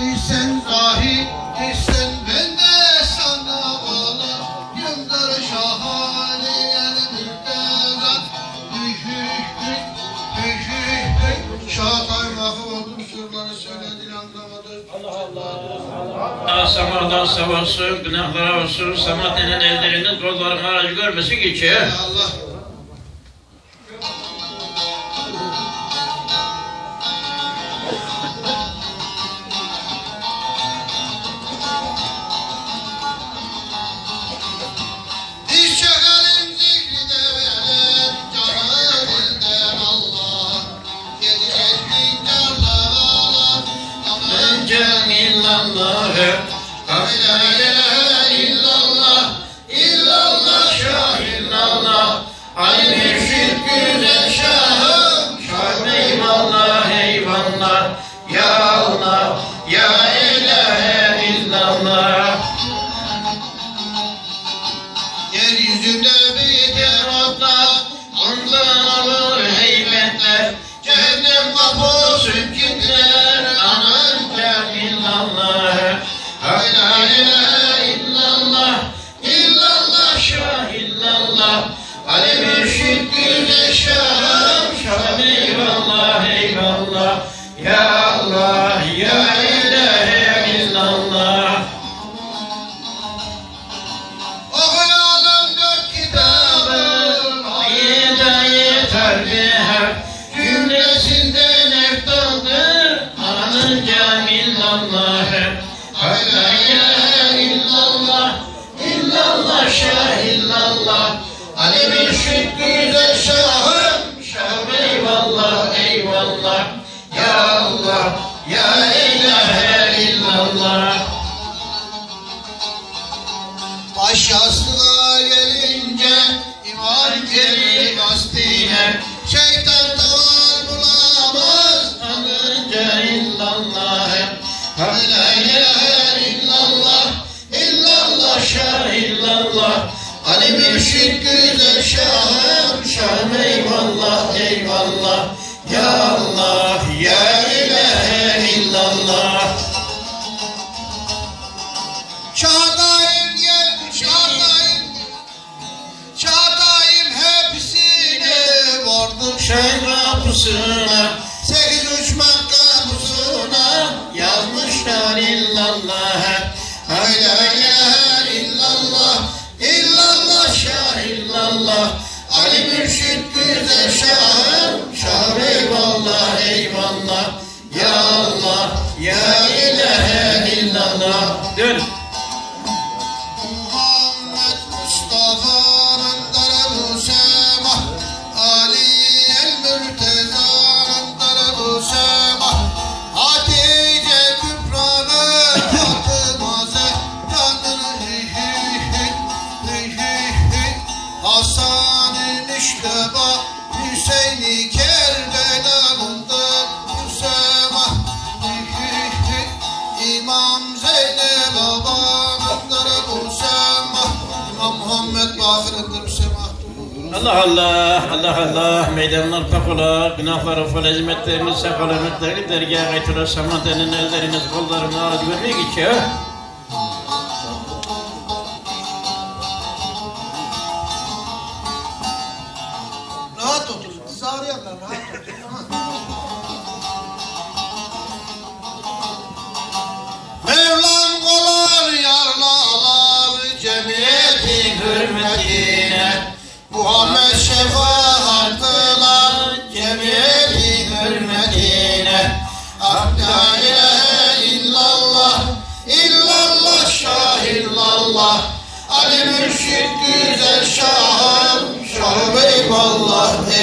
Değilsen zahir, değilsen ben de sana bağlı. Yıldır şahane yani hüy hüy hüy. Şahatay mahvoldum, sırları söylediğini anlamadı. Allah samadan savasın, günahlara olsun, samatinin ellerinin kolların aracı görmesi geçiyor. Ya Allah. Cemillallahı, La ilahe illallah, illallah şah illallah. Ali Mürşid güzel şahım, şah eyvallah eyvallah, ya Allah, ya ilahe illallah. Yeryüzünde biter otlar, Ondan olur heybetler, cehennem kapısı Ya Allah, ya ilahe illallah. okuyalım dört kitabı. Hidayet harbiha cümlesinden eftaldır Anınca illallahı La ilahe illallah illallah şah illallah Ali Mürşid güzel şahım Amen. Kapısına Sekiz uçmak kapısına. yazmışlar illallah Allah Allah, Allah Allah, meydanlar pak ola, günahlar affol, hizmetleriniz, sefalametlerini dergâh gaytula, samatenin elleriniz, kollarını ağacı vermeye geçiyor.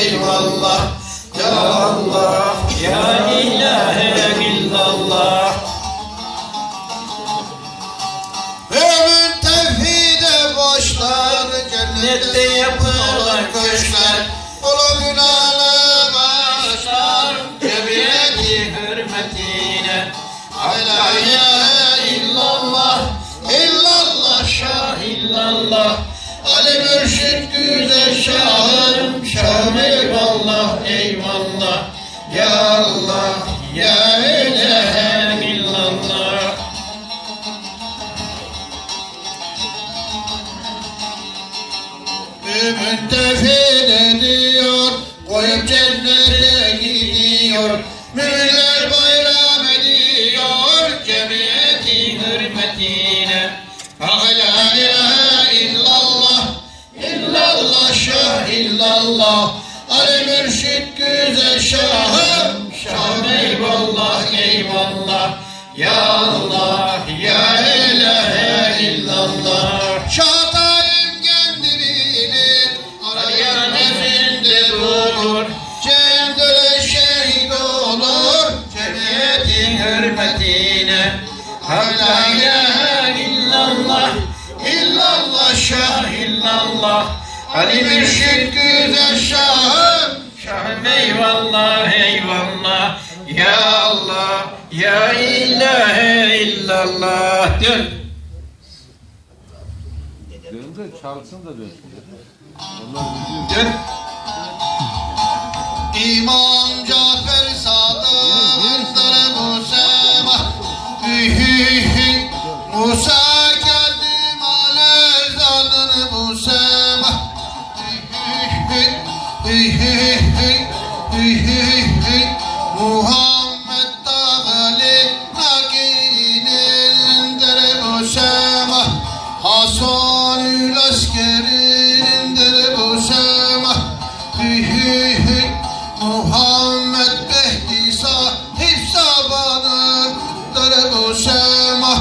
Eyvallah. Ya Allah, Ya ilahe illallah. Köşkler. Ulu günahlı başlar, Cemiyeti hürmetine. La ilahe illallah, illallah şah illallah. Ali Mürşid güzel şahım, şah eyvallah eyvallah. Ya Allah, ya ilahe müntefil ediyor Koyup cennete gidiyor. Müminler bayram ediyor Cemiyetin hürmetine. Hala şah illallah. Ali güzel şahım Şahım eyvallah eyvallah. Ya Allah ya ilahe illallah. La ilahe illallah İllallah şah illallah. Ali Mürşid güzel şahım. Şahım eyvallah eyvallah. Ya Allah Ya ilahe illallah. Dön. Dönünce çalsın da dönsün. Dön. İmam Cafer Hasanül askerindir Musa Hü hü hü Muhammed Mehdi sahip sabanıdır bu sema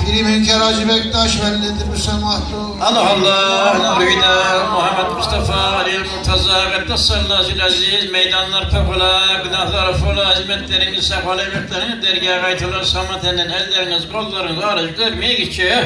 Piri Münker Hacı Bektaş vellidir bu semahtur Allah Allah Nur Hüda Muhammed Mustafa Ali Murtaza Gaddasallahu Aziz Meydanlar pekula Günahlar affola Hizmetleriniz Sefal emekleriniz Dergâh gaytullah Samatenen elleriniz kollarınız arız görmeye geçiyor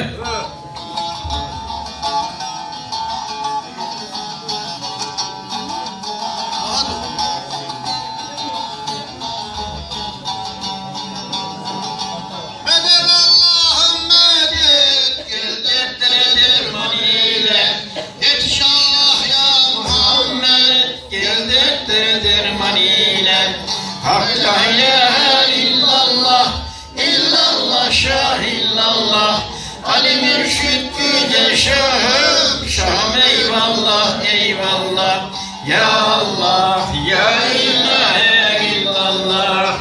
güzel şahım Şahım eyvallah eyvallah. Ya Allah ya ilahe illallah.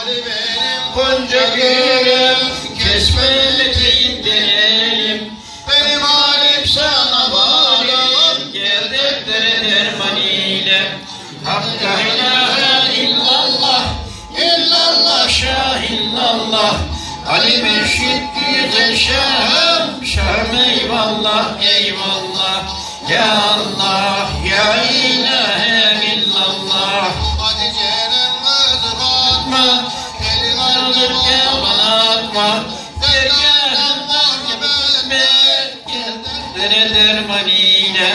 Ali benim Gonca gülüm kesme eteğim Benim halim sana bağlı Gel deftere derman ile. Hak la ilahe illallah İllallah şah illallah. Ali Mürşid güzel şahım Şahım eyvallah eyvallah. Ya Allah ya ilahe illallah. Hadi Cerem kızı Fatma Elin Alır gel bana atma Dergâhın var belme Dere dermanine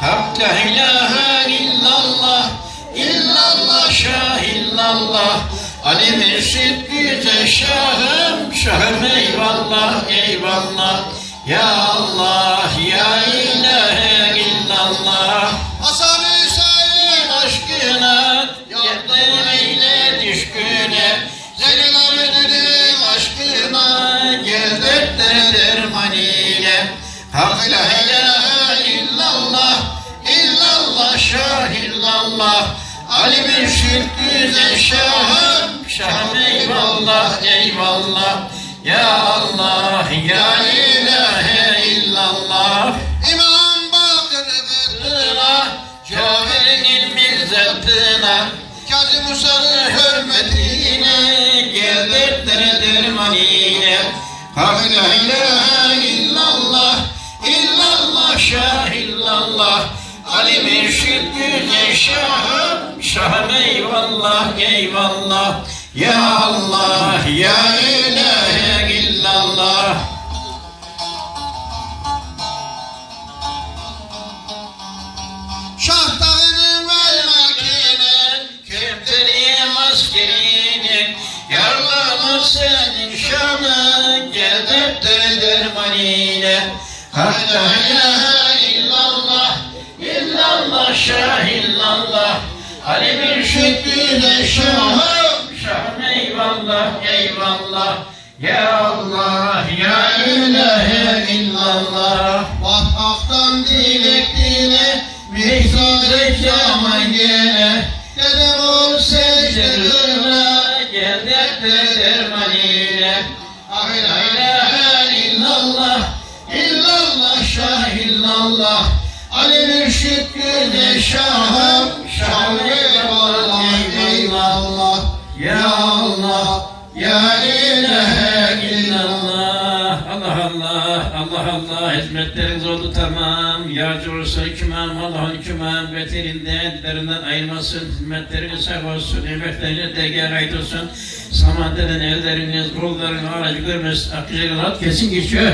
Hak la ilahe illallah. İllallah şah illallah Ali Mürşid güzel şahım Şahım eyvallah eyvallah. Ya Allah ya ilahe illallah. Hasan Hüseyin aşkına Yardım eyle düşküne. Senin abidinin aşkına dertlere derman ile Hak la ilahe illallah İllallah şah illallah Ali Mürşid güzel şahım Şahım eyvallah eyvallah. Ya Allah ya ilahe illallah. İmam Bakır Gırgır'a Cabir'in ilmin zevkına Kazım Musa'nın hürmetine Gel dertlere derman ile Hak la ilahe illallah İllallah şah illallah Ali Mürşid güzel şahım eyvallah eyvallah. Ya Allah ya ilahe illallah. Şah dağının velmakine Kepteriyem askerinin Yarlanır senin şanın Gel deftere dermanine. Hak la ilahe illallah İllallah şah illallah. Ali Mürşid güzel şahım Şahım eyvallah eyvallah. Ya Allah ya ilahe illallah. Vah haktan dilek dile Mihzar zaman gene Dedem ol secde kılına Gel dertle dermanine Ah La ilahe şahım Şahım eyvallah eyvallah Ya Allah, Ya ilahe illallah. Allah Allah, Allah Allah. Hizmetleriniz oldu tamam. Yarcı olursa hükümem, Allah'ın hükümem. Beterinden, dillerinden ayırmasın. Hizmetleriniz sağ olsun. Emekleriniz dergâh ait olsun. Samande'den elleriniz, kollarını aracı görmesin. Akıcı rahat kesin geçiyor.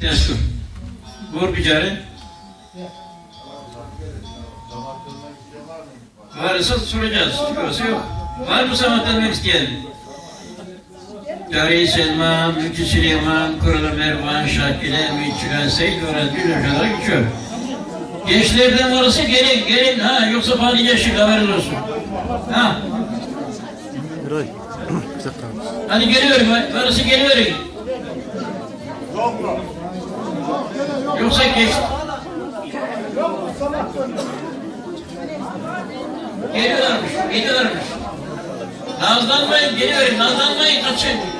Destur. Vur bir cari. Varsa soracağız. Yoksa yok. Var mı sana demek isteyen? Cari Selman, Mülkü Süleyman, Kurulu Mervan, Şakile, Müçülen, Seyit Orhan, Gülüm kadar geçiyor. Gençlerden varsa gelin, gelin ha. Yoksa fani yeşil haberiniz olsun. Ha. Hadi geliyorum, varsa geliyorum. Yoksa geç. Geliyorlarmış, geliyorlarmış. Nazlanmayın, geliyorum, nazlanmayın, kaçın.